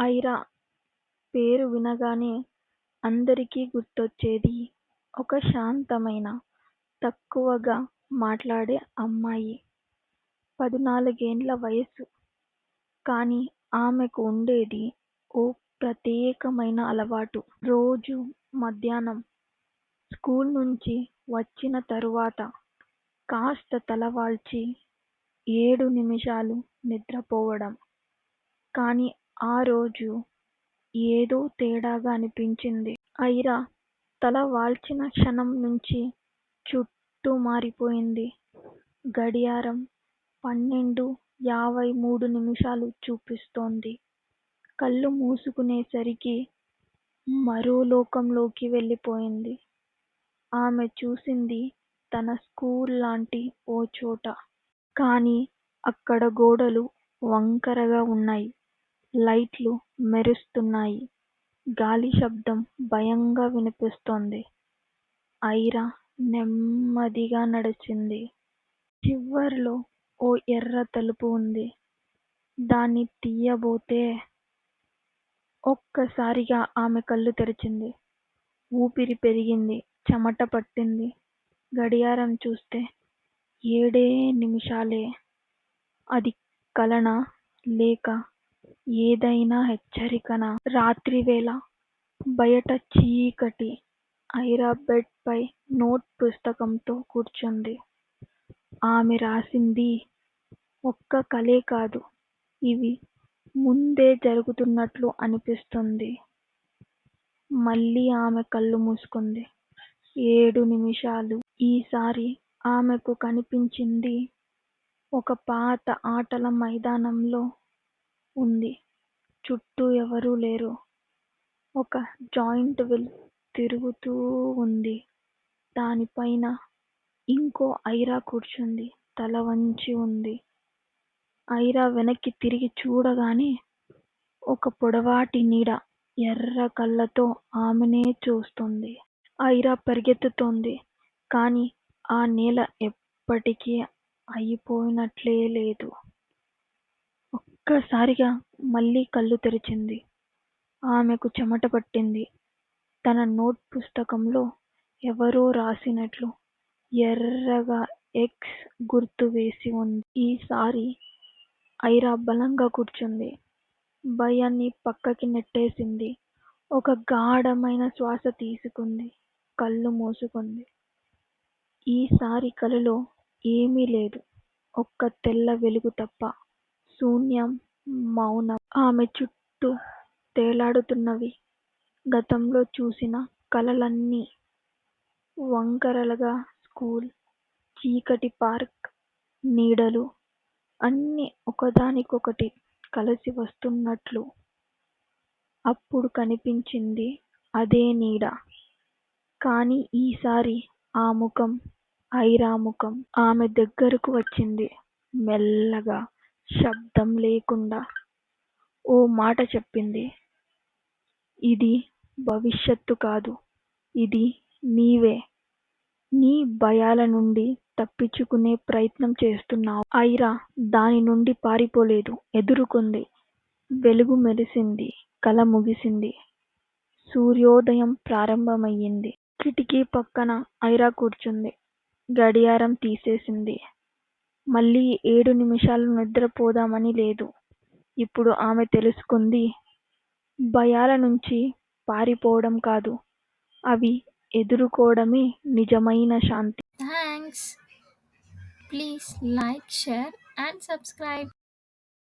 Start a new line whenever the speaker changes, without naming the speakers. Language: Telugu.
ఐరా పేరు వినగానే అందరికీ గుర్తొచ్చేది ఒక శాంతమైన, తక్కువగా మాట్లాడే అమ్మాయి. పదునాలుగేండ్ల వయసు. కానీ ఆమెకు వుండేది ఓ ప్రత్యేకమైన అలవాటు. రోజూ మధ్యాహ్నం స్కూల్ నుంచి వచ్చిన తరువాత కాస్త తలవాల్చి ఏడు నిమిషాలు నిద్రపోవడం. కానీ ఆ రోజు ఏదో తేడాగా అనిపించింది. ఐరా తల వాల్చిన క్షణం నుంచి చుట్టూ మారిపోయింది. గడియారం పన్నెండు యాభై మూడు నిమిషాలు చూపిస్తోంది. కళ్ళు మూసుకునేసరికి మరో లోకంలోకి వెళ్ళిపోయింది. ఆమె చూసింది తన స్కూల్ లాంటి ఓ చోట. కానీ అక్కడ గోడలు వంకరగా వున్నాయి. లైట్లు మెరుస్తున్నాయి. గాలి శబ్దం భయంగా వినిపిస్తోంది. ఐరా నెమ్మదిగా నడిచింది. చివర్లో ఓ ఎర్ర తలుపు ఉంది దాన్ని తియ్యబోతే ఒక్కసారిగా ఆమె కళ్ళు తెరిచింది. ఊపిరి పెరిగింది. చెమట పట్టింది. గడియారం చూస్తే ఏడే నిమిషాలే అది కలనా? లేక ఏదైనా హెచ్చరికనా? రాత్రివేళ. బయట చీకటి. ఐరా బెడ్ పై నోట్ పుస్తకంతో కూర్చుంది. ఆమె రాసింది ఒక్క కలే కాదు. ఇవి ముందే జరుగుతున్నట్లు అనిపిస్తుంది మళ్ళీ ఆమె కళ్ళు మూసుకుంది. ఏడు నిమిషాలు ఈసారి ఆమెకు కనిపించింది ఒక పాత ఆటల మైదానంలో ఉంది చుట్టూ ఎవరూ లేరు. ఒక జాయింట్ వీల్ తిరుగుతూ ఉంది దానిపైన ఇంకో ఐరా కూర్చుంది. తల వంచి ఉంది ఐరా వెనక్కి తిరిగి చూడగానే ఒక పొడవాటి నీడ ఎర్ర కళ్ళతో ఆమెనే చూస్తుంది ఐరా పరిగెత్తుతోంది కానీ ఆ నేల ఎప్పటికీ అయిపోయినట్లే లేదు. ఒక్కసారిగా మళ్ళీ కళ్ళు తెరిచింది. ఆమెకు చెమట పట్టింది. తన నోట్ పుస్తకంలో ఎవరో రాసినట్లు ఎర్రగా ఎక్స్ గుర్తు వేసి వుంది. ఈసారి ఐరా బలంగా కూర్చుంది. భయాన్ని పక్కకి నెట్టేసింది. ఒక గాఢమైన శ్వాస తీసుకుంది. కళ్ళు మూసుకుంది. ఈసారి కలలో ఏమీ లేదు. ఒక్క తెల్ల వెలుగు తప్ప. శూన్యం. మౌనం. ఆమె చుట్టూ తేలాడుతున్నవి గతంలో చూసిన కలలన్నీ. వంకరలుగా స్కూల్, చీకటి పార్క్, నీడలు అన్నీ ఒకదానికొకటి కలిసి వస్తున్నట్లు. అప్పుడు కనిపించింది అదే నీడ. కానీ ఈసారి ఆ ముఖం ఐరా ముఖం. ఆమె దగ్గరకు వచ్చింది. మెల్లగా, శబ్దం లేకుండా ఓ మాట చెప్పింది. ఇది భవిష్యత్తు కాదు. ఇది నీవే. నీ భయాల నుండి తప్పించుకునే ప్రయత్నం చేస్తున్నావు. ఐరా దాని నుండి పారిపోలేదు. ఎదుర్కొంది. వెలుగు మెరిసింది. కల ముగిసింది. సూర్యోదయం ప్రారంభమయింది. కిటికీ పక్కన ఐరా కూర్చుంది. గడియారం తీసేసింది. మళ్ళీ ఏడు నిమిషాలు నిద్రపోదామని లేదు. ఇప్పుడు ఆమె తెలుసుకుంది. భయాల నుంచి పారిపోవడం కాదు. అవి ఎదుర్కోవడమే నిజమైన శాంతి.
Thanks please like share and subscribe